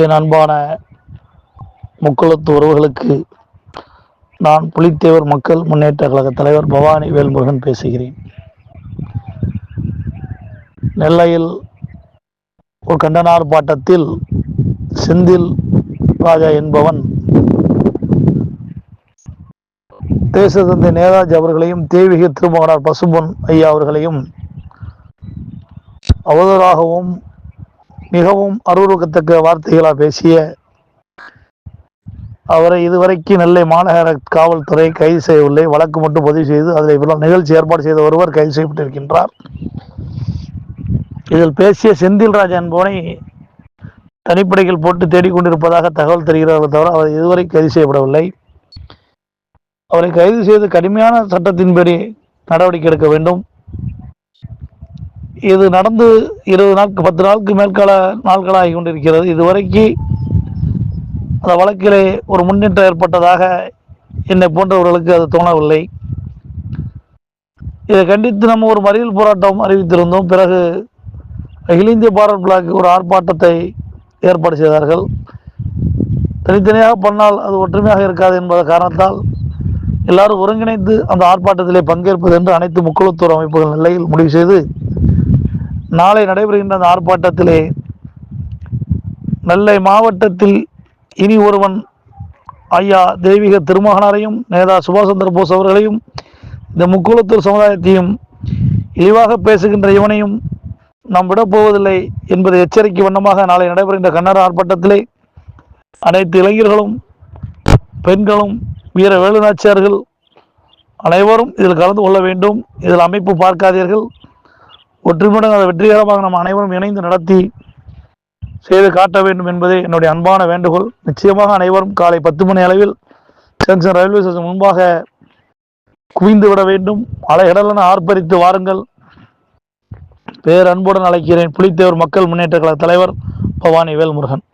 என் அன்பான முக்குளத்து உறவுகளுக்கு நான் புலித்தேவர் மக்கள் முன்னேற்ற கழக தலைவர் பவானி வேல்முருகன் பேசுகிறேன். நெல்லையில் ஒரு கண்டனார் பாட்டத்தில் செந்தில் ராஜா என்பவன் தேசத்தந்தை நேதாஜி அவர்களையும் தேவிக திருமகனார் பசுபொன் ஐயா அவர்களையும் அவதூறாகவும் மிகவும் அருவருக்கத்தக்க வார்த்தைகளாக பேசிய அவரை இதுவரைக்கும் நெல்லை மாநகர காவல்துறை கைது செய்யவில்லை. வழக்கு மட்டும் பதிவு செய்து அதில் நிகழ்ச்சி ஏற்பாடு செய்த ஒருவர் கைது செய்யப்பட்டிருக்கின்றார். இதில் பேசிய செந்தில்ராஜ் என்பவனை தனிப்படைகள் போட்டு தேடிக்கொண்டிருப்பதாக தகவல் தெரிகிறார்கள் தவிர அவர் இதுவரை கைது செய்யப்படவில்லை. அவரை கைது செய்து கடுமையான சட்டத்தின்படி நடவடிக்கை எடுக்க வேண்டும். இது நடந்து இருபது நாட்கு பத்து நாளுக்கு மேற்கால நாட்களாகி கொண்டிருக்கிறது. இதுவரைக்கு அந்த வழக்கிலே ஒரு முன்னேற்றம் ஏற்பட்டதாக என்னை போன்றவர்களுக்கு அது தோணவில்லை. இதை கண்டித்து நம்ம ஒரு மறியல் போராட்டம் அறிவித்திருந்தோம். பிறகு அகில இந்திய பாரத் பிளாக் ஒரு ஆர்ப்பாட்டத்தை ஏற்பாடு செய்தார்கள். தனித்தனியாக பண்ணால் அது ஒற்றுமையாக இருக்காது என்பத காரணத்தால் எல்லாரும் ஒருங்கிணைந்து அந்த ஆர்ப்பாட்டத்திலே பங்கேற்பது என்று அனைத்து முக்கியத்துவ அமைப்புகள் நிலையில் முடிவு செய்து நாளை நடைபெறுகின்ற அந்த ஆர்ப்பாட்டத்திலே நெல்லை மாவட்டத்தில் இனி ஒருவன் ஐயா தெய்வீக திருமகனாரையும் நேதா சுபாஷ் சந்திர போஸ் அவர்களையும் இந்த முக்குளத்தூர் சமுதாயத்தையும் இழிவாக பேசுகின்ற இவனையும் நாம் விடப்போவதில்லை என்பதை எச்சரிக்கை வண்ணமாக நாளை நடைபெறுகின்ற கன்னட ஆர்ப்பாட்டத்திலே அனைத்து இளைஞர்களும் பெண்களும் வீர வேலுநாச்சியார்கள் அனைவரும் இதில் கலந்து கொள்ள வேண்டும். இதில் அமைப்பு பார்க்காதீர்கள். ஒற்றுமையுடன் அதை வெற்றிகரமாக நாம் அனைவரும் இணைந்து நடத்தி செய்து காட்ட வேண்டும் என்பதே என்னுடைய அன்பான வேண்டுகோள். நிச்சயமாக அனைவரும் காலை பத்து மணி அளவில் சென்சன் ரயில்வே ஸ்டேஷன் முன்பாக குவிந்து விட வேண்டும். அலைகடலென ஆர்ப்பரித்து வாருங்கள். பேரன்புடன் அழைக்கிறேன். புலித்தேவர் மக்கள் முன்னேற்ற கழக தலைவர் பவானி வேல்முருகன்.